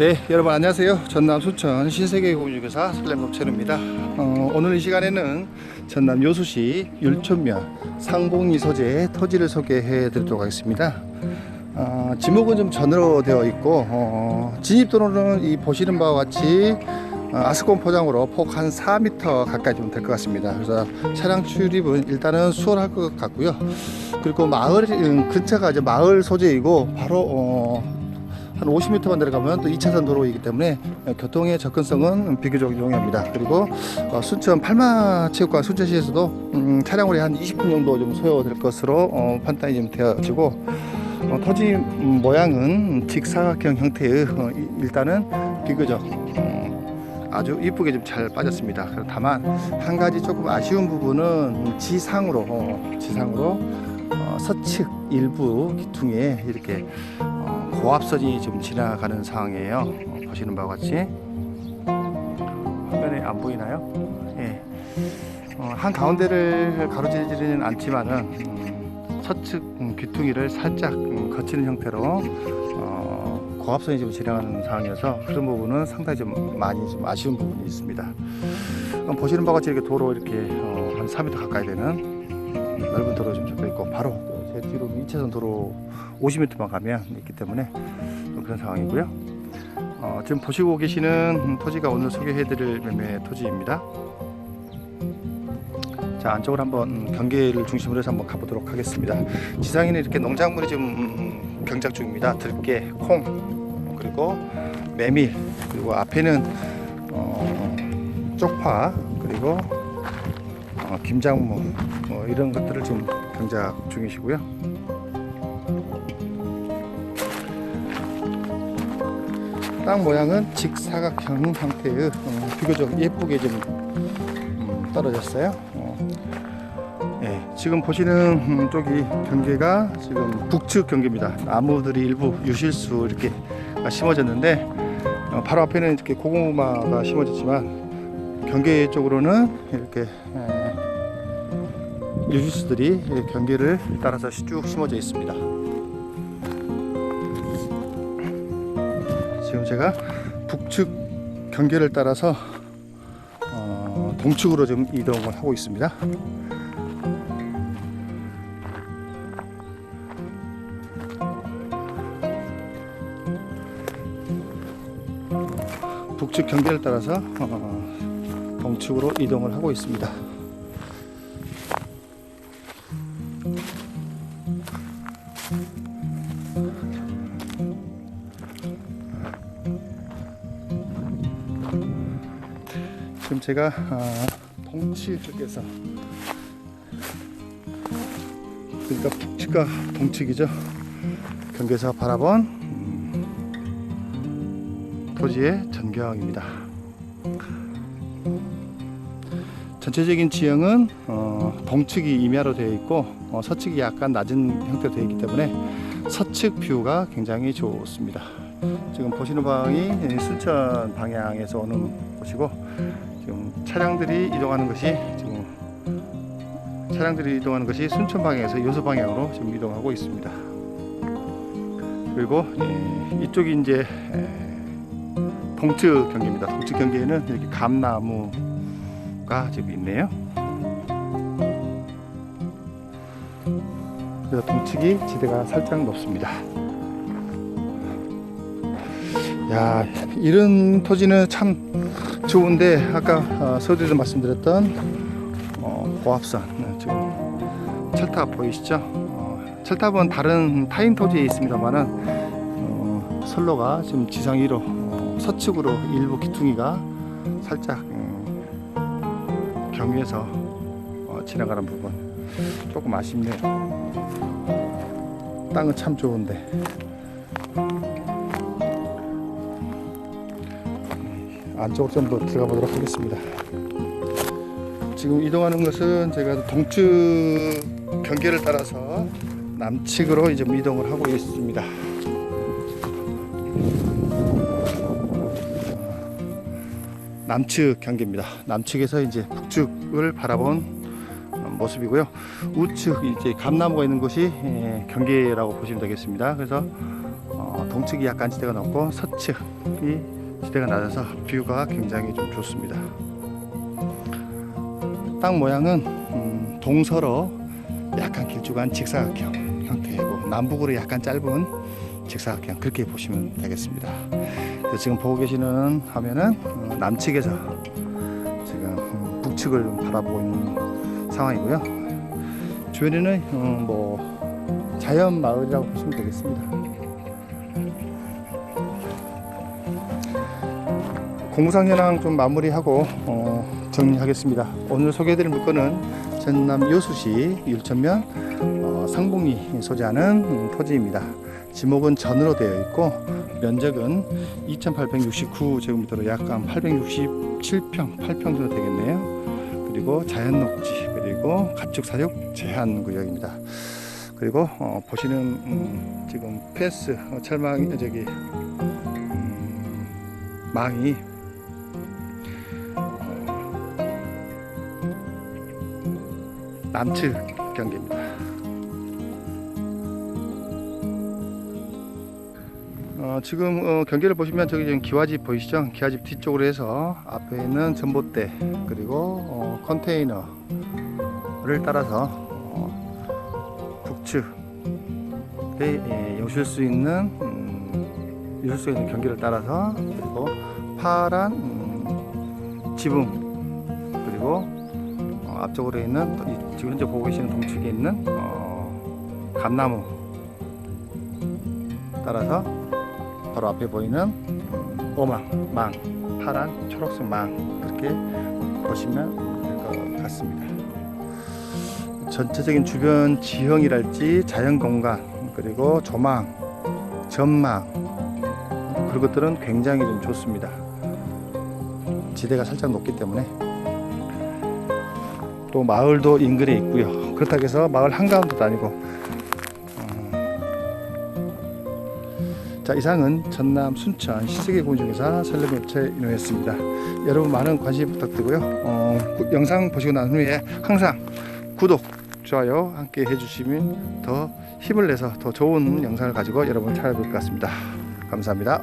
네, 여러분 안녕하세요. 전남 순천 신세계 공유교사 설렘업체입니다. 어, 오늘 이 시간에는 전남 여수시 율촌면 상봉리 소재의 토지를 소개해 드리도록 하겠습니다. 어, 지목은 좀 전으로 되어 있고 어, 진입도로는 이 보시는 바와 같이 어, 아스콘 포장으로 폭 한 4m 가까이 좀 될 것 같습니다. 그래서 차량 출입은 일단은 수월할 것 같고요. 그리고 마을 음, 근처가 이제 마을 소재이고 바로 어, 한 50m만 내려가면 또 2차선 도로이기 때문에 교통의 접근성은 비교적 용이합니다. 그리고 어, 순천 팔마체육관 순천시에서도 음, 차량거리 한 20분 정도 좀 소요될 것으로 어, 판단이 좀 되어지고 어, 토지 음, 모양은 직사각형 형태의 어, 이- 일단은 비교적 음, 아주 이쁘게 좀 잘 빠졌습니다. 다만 한 가지 조금 아쉬운 부분은 지상으로 어, 지상으로 어, 서측 일부 기퉁에 이렇게 어, 고압선이 좀 지나가는 상황이에요. 어, 보시는 바와 같이 화면에 안 보이나요? 예. 어, 한 가운데를 가로지르지는 않지만은 음, 서측 음, 귀퉁이를 살짝 음, 거치는 형태로 어, 고압선이 좀 지나가는 상황이어서 그런 부분은 상당히 좀 많이 좀 아쉬운 부분이 있습니다. 어, 보시는 바와 같이 이렇게 도로 이렇게 어, 한 4m 가까이 되는 넓은 도로 좀 접해 있고 바로 제 뒤로 2차선 도로 50m만 가면 있기 때문에 좀 그런 상황이고요. 어, 지금 보시고 계시는 음, 토지가 오늘 소개해드릴 매매 토지입니다. 자 안쪽으로 한번 음, 경계를 중심으로 해서 한번 가보도록 하겠습니다. 지상에는 이렇게 농작물이 좀 음, 경작 중입니다. 들깨, 콩 그리고 메밀 그리고 앞에는 어, 쪽파 그리고 어, 김장무 뭐 이런 것들을 지금 경작 중이시고요. 땅 모양은 직사각형 형태의 어, 비교적 예쁘게 좀 음, 떨어졌어요. 어, 예, 지금 보시는 음, 쪽이 경계가 지금 북측 경계입니다. 나무들이 일부 유실수 이렇게 심어졌는데 어, 바로 앞에는 이렇게 고구마가 심어졌지만 경계 쪽으로는 이렇게 에, 유실수들이 경계를 따라서 쭉 심어져 있습니다. 지금 제가 북측 경계를 따라서 어, 동측으로 좀 이동을 하고 있습니다. 북측 경계를 따라서 어, 동측으로 이동을 하고 있습니다. 지금 제가 아, 동치 쪽에서 그러니까 북측과 동측이죠. 경계에서 바라본 음, 토지의 전경입니다. 전체적인 지형은 어, 동측이 임야로 되어 있고 어, 서측이 약간 낮은 형태로 되어 있기 때문에 서측 뷰가 굉장히 좋습니다. 지금 보시는 방이 순천 방향에서 오는 곳이고 차량들이 이동하는 것이 지금 차량들이 이동하는 것이 순천 방향에서 여수 방향으로 지금 이동하고 있습니다. 그리고 예, 이쪽이 이제 에, 동측 경계입니다. 동측 경계에는 이렇게 감나무가 지금 있네요. 그래서 동측이 지대가 살짝 높습니다. 야, 이런 토지는 참 좋은데 아까 어, 서두에서 말씀드렸던 어, 고압선 네, 지금 철탑 보이시죠? 어, 철탑은 다른 타인 토지에 있습니다만은 어, 선로가 지금 지상 위로 어, 서측으로 일부 기퉁이가 살짝 음, 경유해서 어, 지나가는 부분 조금 아쉽네요. 땅은 참 좋은데 안쪽으로 좀 더 들어가 보도록 하겠습니다. 지금 이동하는 것은 제가 동측 경계를 따라서 남측으로 이제 이동을 하고 있습니다. 남측 경계입니다. 남측에서 이제 북측을 바라본 모습이고요. 우측 이제 감나무가 있는 곳이 예, 경계라고 보시면 되겠습니다. 그래서 어, 동측이 약간 지대가 높고 서측이 지대가 낮아서 뷰가 굉장히 좀 좋습니다. 땅 모양은 음, 동서로 약간 길쭉한 직사각형 형태이고 남북으로 약간 짧은 직사각형 그렇게 보시면 되겠습니다. 지금 보고 계시는 화면은 어, 남측에서 지금 음, 북측을 좀 바라보고 있는 상황이고요. 주변에는 어, 뭐 자연 마을이라고 보시면 되겠습니다. 공상 현황 좀 마무리하고 어, 정리하겠습니다. 오늘 소개해드릴 물건은 전남 여수시 율천면 어, 상봉이 소재하는 음, 토지입니다. 지목은 전으로 되어 있고 면적은 2,869제곱미터로 약간 867평, 8평 정도 되겠네요. 그리고 자연 녹지 그리고 가축 사육 제한 구역입니다. 그리고 어, 보시는 음, 지금 펜스 어, 철망 저기 음, 망이 남측 경계입니다. 어, 지금 어, 경계를 보시면 저기 지금 기와집 보이시죠? 기와집 뒤쪽으로 해서 앞에 있는 전봇대 그리고 어, 컨테이너를 따라서 어, 북측에 예, 오실 수 있는 음, 오실 수 있는 경계를 따라서 그리고 파란 음, 지붕 그리고 어, 앞쪽으로 있는 지금 현재 보고 계시는 동측에 있는 어, 감나무 따라서 바로 앞에 보이는 음, 오망, 망, 파란, 초록색 망 그렇게 보시면 될 것 같습니다. 전체적인 주변 지형이랄지 자연 공간 그리고 조망, 전망 그런 것들은 굉장히 좀 좋습니다. 지대가 살짝 높기 때문에 또 마을도 인근에 있고요. 그렇다고 해서 마을 한가운데도 아니고 음. 자 이상은 전남 순천 시세계 공중에서 설레매체 인호였습니다. 여러분 많은 관심 부탁드리고요. 어, 구- 영상 보시고 난 후에 항상 구독, 좋아요 함께 해주시면 더 힘을 내서 더 좋은 영상을 가지고 여러분을 찾아뵐 것 같습니다. 감사합니다.